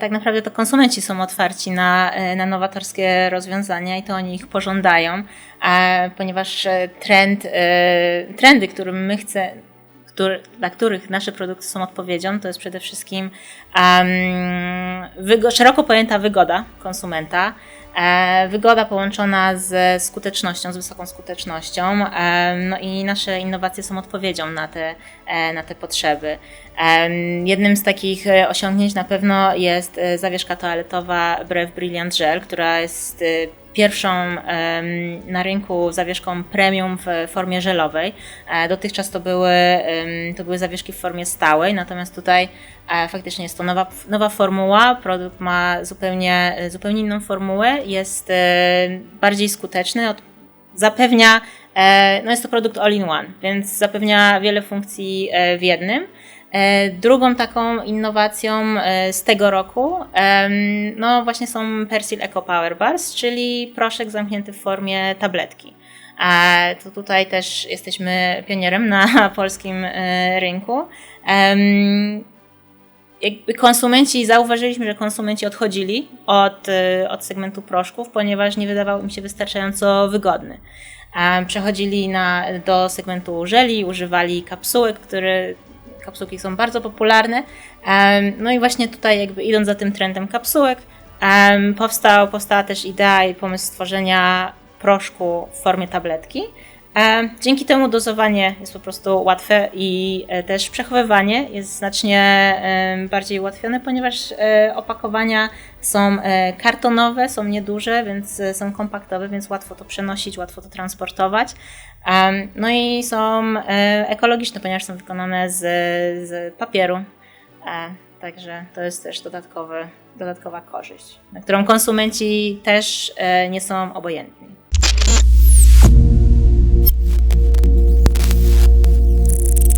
tak naprawdę to konsumenci są otwarci na, na nowatorskie rozwiązania i to oni ich pożądają, ponieważ trend, trendy, którym my chcemy, który, dla których nasze produkty są odpowiedzią, to jest przede wszystkim um, szeroko pojęta wygoda konsumenta, e, wygoda połączona z skutecznością, z wysoką skutecznością, e, no i nasze innowacje są odpowiedzią na te, e, na te potrzeby. Jednym z takich osiągnięć na pewno jest zawieszka toaletowa Brew Brilliant Gel, która jest pierwszą na rynku zawieszką premium w formie żelowej. E, dotychczas to były, to były zawieszki w formie stałej, natomiast tutaj e, faktycznie jest to nowa, nowa formuła. Produkt ma zupełnie, zupełnie inną formułę, jest e, bardziej skuteczny, zapewnia, no jest to produkt all-in-one, więc zapewnia wiele funkcji w jednym. E, drugą taką innowacją e, z tego roku no właśnie są Persil Eco Power Bars, czyli proszek zamknięty w formie tabletki. To tutaj też jesteśmy pionierem na polskim e, rynku. Konsumenci, zauważyliśmy, że konsumenci odchodzili od, od segmentu proszków, ponieważ nie wydawał im się wystarczająco wygodny. Przechodzili na, do segmentu żeli, używali kapsułek, które kapsułki są bardzo popularne. No i właśnie tutaj jakby idąc za tym trendem kapsułek, powstał, powstała też idea i pomysł stworzenia proszku w formie tabletki. Dzięki temu dozowanie jest po prostu łatwe i e, też przechowywanie jest znacznie bardziej ułatwione, ponieważ e, opakowania są e, kartonowe, są nieduże, więc są kompaktowe, więc łatwo to przenosić, łatwo to transportować. No i są ekologiczne, ponieważ są wykonane z, z papieru. Także to jest też dodatkowy, dodatkowa korzyść, na którą konsumenci też nie są obojętni.